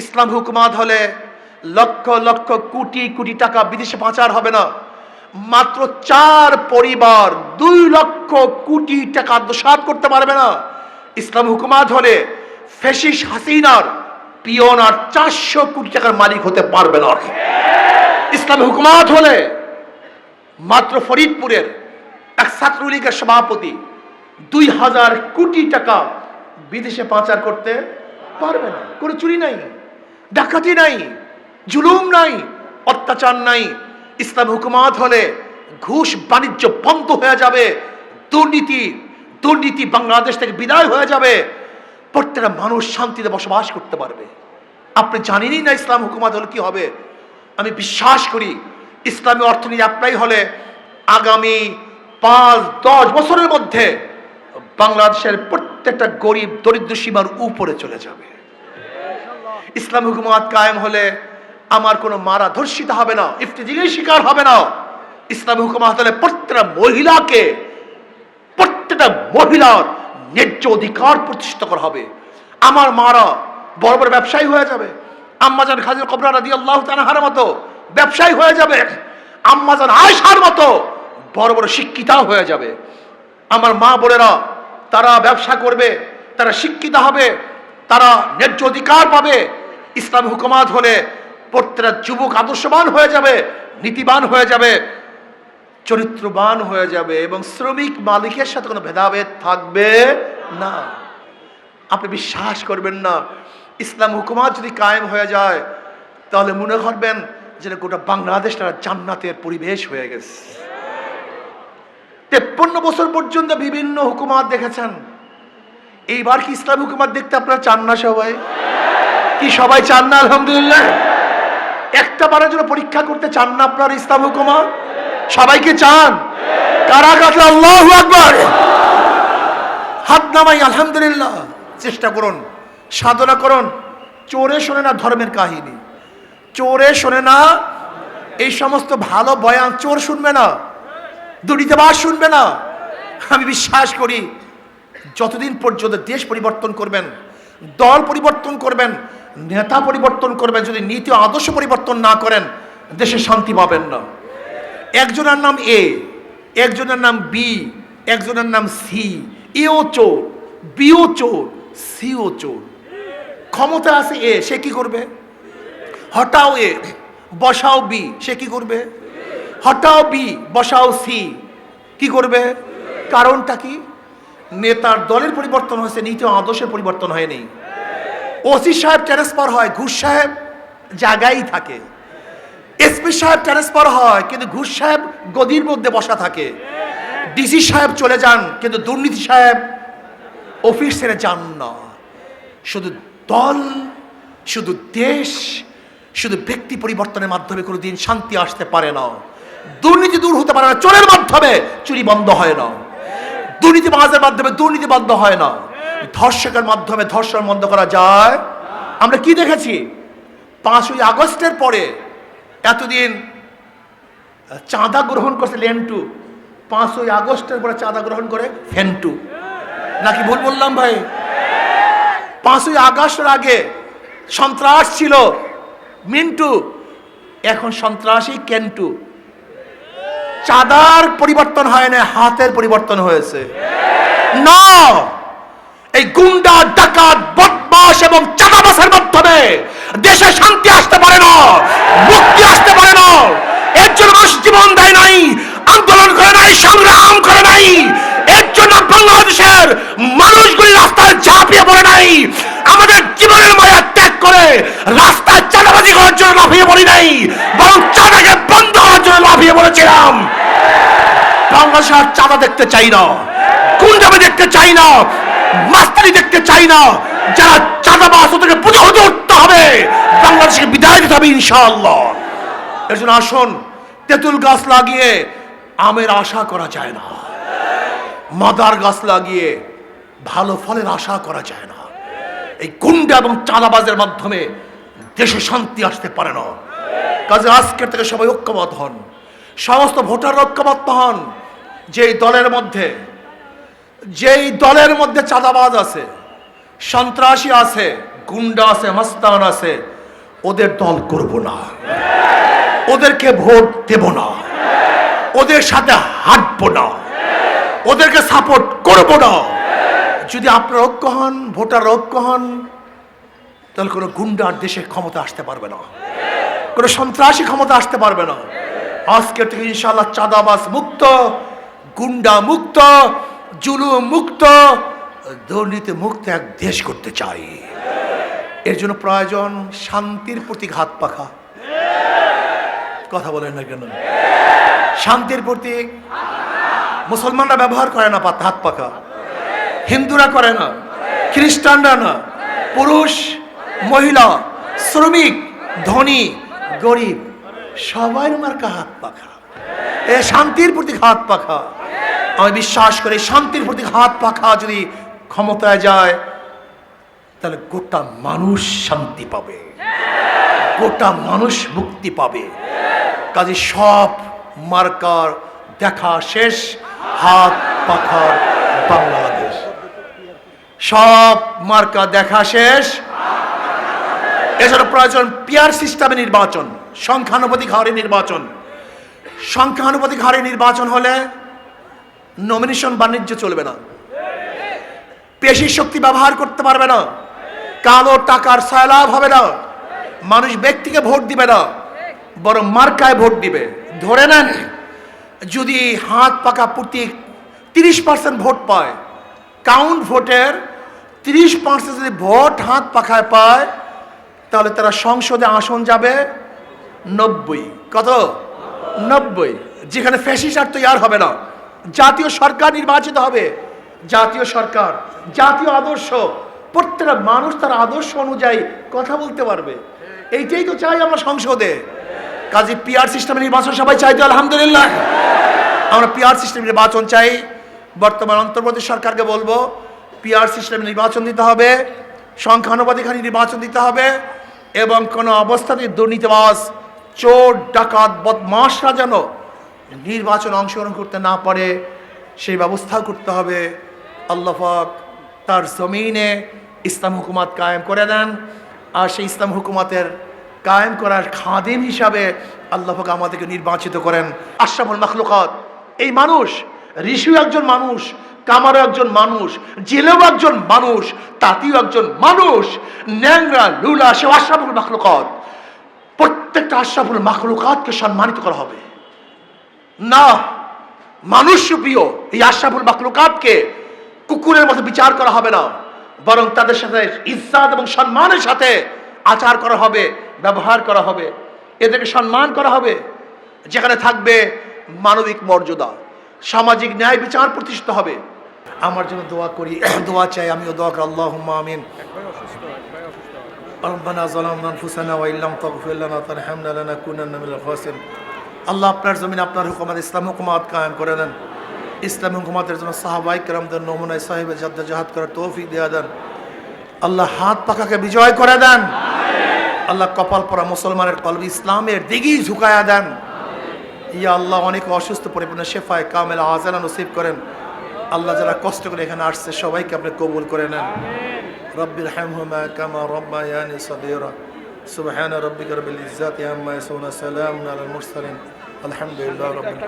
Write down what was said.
ইসলাম হুকুমাত হলে লক্ষ লক্ষ কোটি কোটি টাকা বিদেশে পাচার হবে না। মাত্র চার পরিবার দুই লক্ষ কোটি টাকা দোষাত করতে পারবে না। ইসলাম হুকুমাত হলে ফেসিস হাসিনার পিয়ন আর চারশো কোটি টাকার মালিক হতে পারবে না। ইসলাম হুকুমাত হলে মাত্র ফরিদপুরের এক ছাত্রলীগের সভাপতি দুই হাজার কোটি টাকা বিদেশে পাচার করতে পারবে না। কোনো চুরি নাই। ডাকাতি নাই, জুলুম নাই, অত্যাচার নাই। ইসলাম হুকুমাত হলে ঘুষ বাণিজ্য বন্ধ হয়ে যাবে, দুর্নীতি দুর্নীতি বাংলাদেশ থেকে বিদায় হয়ে যাবে। প্রত্যেকটা মানুষ শান্তিতে বসবাস করতে পারবে। আপনি জানেনই না ইসলাম হুকুমাত হলে কি হবে। আমি বিশ্বাস করি, ইসলামী অর্থনীতি অ্যাপ্লাই হলে আগামী পাঁচ, দশ বছরের মধ্যে বাংলাদেশের প্রত্যেকটা গরিব, দরিদ্র সীমার উপরে চলে যাবে। ইসলাম হুকুমাত কায়েম হলে আমার কোনো মারা ধর্ষিত হবে না ইফতিজিলের শিকার হবে না। ইসলাম হুকুমাত হলে প্রত্যেকটা মহিলাকে, প্রত্যেকটা মহিলার ন্যায্য অধিকার প্রতিষ্ঠিত করা হবে। আমার মারা বড় বড় ব্যবসায়ী হয়ে যাবে। আম্মাজান খাজির কবরা রাদি আল্লাহ তানাহার মতো ব্যবসায়ী হয়ে যাবে। আম্মাজান আয়সার মতো বড় বড় শিক্ষিতা হয়ে যাবে। আমার মা বোনেরা, তারা ব্যবসা করবে, তারা শিক্ষিত হবে। তারা ন্যায্য অধিকার পাবে। ইসলাম হুকুমাত হলে প্রত্যেকটা যুবক আদর্শবান হয়ে যাবে, নীতিবান হয়ে যাবে, চরিত্রবান হয়ে যাবে এবং শ্রমিক মালিকের সাথে কোনো ভেদাভেদ থাকবে না। আপনি বিশ্বাস করবেন না, ইসলাম হুকুমাত যদি কায়েম হয়ে যায়, তাহলে মনে করবেন যে গোটা বাংলাদেশটা জান্নাতের পরিবেশ হয়ে গেছে। তেপ্পন্ন বছর পর্যন্ত বিভিন্ন হুকুমাত দেখেছেন। এইবার কি ইসলাম হুকুমাত দেখতে আপনারা চান না সবাই? কি সবাই চান না, আলহামদুলিল্লাহ? একটা বারের জন্য পরীক্ষা করতে চান না আপনার ইসলাম হুকুমাত? সবাইকে চান? কারা কাটলে আল্লাহ আকবার। হাত নামাই, আলহামদুলিল্লাহ। চেষ্টা করুন, সাধনা করুন। চোরে শোনে না ধর্মের কাহিনী। চোরে শোনে না এই সমস্ত ভালো বয়ান চোর শুনবে না। দুর্নীতিবাস শুনবে না। আমি বিশ্বাস করি যতদিন পর্যন্ত দেশ পরিবর্তন করবেন, দল পরিবর্তন করবেন, নেতা পরিবর্তন করবেন, যদি নীতি আদর্শ পরিবর্তন না করেন, দেশে শান্তি পাবেন না। একজনের নাম এ, একজনের নাম বি, একজনের নাম সি এও চোর বিও চোর সিও চোর। ক্ষমতা আছে এ, সে কি করবে? হটাও এ, বসাও বি, সে কি করবে? হটাও বি, বসাও সি, কি করবে? কারণটা কি? নেতার দলের পরিবর্তন হয়েছে, নীতি আদর্শের পরিবর্তন হয়নি। ওসি সাহেব ট্রান্সফার হয়, ঘুষ সাহেব জায়গায় থাকে। এসপি সাহেব ট্রান্সফার হয়, কিন্তু ঘুষ সাহেব গদির মধ্যে বসা থাকে। ডিসি সাহেব চলে যান, কিন্তু দুর্নীতি সাহেব অফিস ছেড়ে যান না। শুধু দল, শুধু দেশ, শুধু ব্যক্তি পরিবর্তনের মাধ্যমে কোনো দিন শান্তি আসতে পারে না। দুর্নীতি দূর হতে পারে না, চোরের মাধ্যমে চুরি বন্ধ হয় না। দুর্নীতিবাজের মাধ্যমে দুর্নীতি বন্ধ হয় না। ধর্ষকের মাধ্যমে ধর্ষণ বন্ধ করা যায়। আমরা কি দেখেছি? পাঁচই আগস্টের পরে এতদিন চাঁদা গ্রহণ করছে লেন্টু। পাঁচই আগস্টের পরে চাঁদা গ্রহণ করে ফেন্টু। নাকি ভুল বললাম ভাই? পাঁচই আগস্টের আগে সন্ত্রাস ছিল মিন্টু, এখন সন্ত্রাসী কেন্টু। চাঁদার পরিবর্তন হয় না, হাতের পরিবর্তন হয়েছে। না, এই গুন্ডা, ডাকাত বদমাস এবং চাঁদাবাসের মাধ্যমে দেশে শান্তি আসতে পারে না, মুক্তি আসতে পারে না। এর জন্য মানুষ জীবন দেয় নাই, আন্দোলন করে নাই, সংগ্রাম করে নাই। এর জন্য বাংলাদেশের মানুষগুলি রাস্তায় ঝাঁপিয়ে পড়ে নাই। আমাদের জীবনের মায়া ত্যাগ করে রাস্তায় চাঁদাবাজি করার জন্য লাফিয়ে পড়ি নাই, বরং চাঁদাকে বন্ধ লাফিয়ে পড়েছিলাম বাংলাদেশ আর চাঁদা দেখতে চাই না, গুন্ডামি দেখতে চাই না, মাস্তানি দেখতে চাই না, যারা চাঁদাবাস ওদেরকে প্রতিহত উঠতে হবে। বাংলাদেশকে বিদায় দিতে হবে ইনশাআল্লাহ। এর জন্য আসুন, তেঁতুল গাছ লাগিয়ে আমের আশা করা যায় না। মাদার গাছ লাগিয়ে ভালো ফলের আশা করা যায় না। এই গুন্ডা এবং চাঁদাবাজের মাধ্যমে দেশে শান্তি আসতে পারে না। কাজে আজকের থেকে সবাই ঐক্যবদ্ধ হন। সমস্ত ভোটার ঐক্যবদ্ধ হন। যেই দলের মধ্যে, যেই দলের মধ্যে চাঁদাবাজ আছে, সন্ত্রাসী আছে, গুন্ডা আছে মস্তান আছে, ওদের দল করব না। ওদেরকে ভোট দেব না। ওদের সাথে হাঁটবো না। ওদেরকে সাপোর্ট করব না। যদি আপনার ঐক্য হন ভোটার ঐক্য হন, তাহলে কোনো গুন্ডার দেশে ক্ষমতা আসতে পারবে না। কোনো সন্ত্রাসী ক্ষমতা আসতে পারবে না। আজকের থেকে ইনশাল্লাহ চাঁদাবাস মুক্ত, গুন্ডা মুক্ত, জুলুম মুক্ত, দুর্নীতি মুক্ত এক দেশ করতে চাই। এর জন্য প্রয়োজন শান্তির প্রতি ঘাত পাখা। কথা বলেন না কেন? শান্তির প্রতীক। মুসলমানরা ব্যবহার করে না হাত পাখা। হিন্দুরা করে না। খ্রিস্টানরা না। পুরুষ, মহিলা, শ্রমিক, ধনী গরিব, সবাই মার্কা হাত পাখা এ শান্তির প্রতি হাত পাখা আমি বিশ্বাস করি শান্তির প্রতি হাত পাখা যদি ক্ষমতায় যায়, তাহলে গোটা মানুষ শান্তি পাবে। গোটা মানুষ মুক্তি পাবে। কাজে সব মার্কার দেখা শেষ, হাত পাখার বাংলাদেশ। সব মার্কা দেখা শেষ এছাড়া প্রয়োজন পিয়ার সিস্টেমে নির্বাচন, সংখ্যানুপাতিক হারে নির্বাচন। সংখ্যানুপাতিক হারে নির্বাচন হলে নমিনেশন বাণিজ্য চলবে না। পেশি শক্তি ব্যবহার করতে পারবে না। কালো টাকার সয়লাভ হবে না। মানুষ ব্যক্তিকে ভোট দিবে না, বরং মার্কায় ভোট দিবে। ধরে নেন, যদি হাত পাকা প্রতি তিরিশ পার্সেন্ট ভোট পায় কাউন্ট ভোটের তিরিশ পার্সেন্ট যদি ভোট হাত পাখায় পায় তাহলে তারা সংসদে আসন যাবে নব্বই। কত? নব্বই। যেখানে ফ্যাসিস আর তৈরি হবে না। জাতীয় সরকার নির্বাচিত হবে। জাতীয় সরকার, জাতীয় আদর্শ। প্রত্যেকটা মানুষ তার আদর্শ অনুযায়ী কথা বলতে পারবে। এইটাই তো চাই আমরা সংসদে। কাজে পিআর সিস্টেমে নির্বাচন সবাই চাই তো, আলহামদুলিল্লাহ। আমরা পিআর সিস্টেম নির্বাচন চাই। বর্তমান অন্তর্বর্তী সরকারকে বলব পিআর সিস্টেম নির্বাচন দিতে হবে। সংখ্যানুপাতিক নির্বাচন দিতে হবে। এবং কোনো অবস্থাতে দুর্নীতিবাজ, চোর, ডাকাত বদমাসরা যেন নির্বাচন অংশগ্রহণ করতে না পারে, সেই ব্যবস্থাও করতে হবে। আল্লাহাক তার জমিনে ইসলাম হুকুমাত কায়েম করে দেন। আর সেই ইসলাম হুকুমাতের কায়েম করার খাদিম হিসাবে আল্লাহাক আমাদেরকে নির্বাচিত করেন। আশরাফুল মখলুকাত, এই মানুষ ঋষিও একজন মানুষ, কামারও একজন মানুষ, জেলেও একজন মানুষ, তাঁতিও একজন মানুষ, ন্যাংরা, লুলা, সে আশরাফুল মখলুকাত। প্রত্যেকটা আশরাফুল মখলুকাতকে সম্মানিত করা হবে। না, মানুষ প্রিয়, এই আশরাফুল মখলুকাতকে কুকুরের মতো বিচার করা হবে না। বরং তাদের সাথে ইজ্জাত এবং সম্মানের সাথে আচার করা হবে, ব্যবহার করা হবে। এদেরকে সম্মান করা হবে। যেখানে থাকবে মানবিক মর্যাদা। সামাজিক ন্যায় বিচার প্রতিষ্ঠিত হবে আমার জন্য দোয়া করি দোয়া চাই আমিও দোয়া করি আল্লাহ আমিন ربنا ظلمنا انفسنا وان لم تغفر لنا وترحمنا لنكونن من الخاسرين আল্লাহ আপনার জমিন আপনার হুকুমাত ইসলাম হুকুমাত কায়েম করে দেন ইসলাম হুকুমাতের জন্য সাহাবাই কেরামদের নমুনায় সাহেবের জাদ্দা জাহাদ করার তৌফিক দেওয়া দেন আল্লাহ হাত পাখাকে বিজয় করে দেন আল্লাহ কপাল পরা মুসলমানের কলব ইসলামের দিকেই ঝুঁকায়া দেন ইয়া আল্লাহ, অনেক অসুস্থ পরিপূর্ণ শেফায় কামেল আজানা নসিব করেন। আল্লাহ যারা কষ্ট করে এখানে আসছে, সবাইকে আপনি কবুল করে নেন। রব্বির হামহুমা কামা রব্বায়ানি সগীরা। সুবহান রব্বিকা রব্বিল ইজ্জাতি আম্মা ইয়াসুনা সালামুন আলাল মুরসালিন। আলহামদুলিল্লাহ রাব্বিল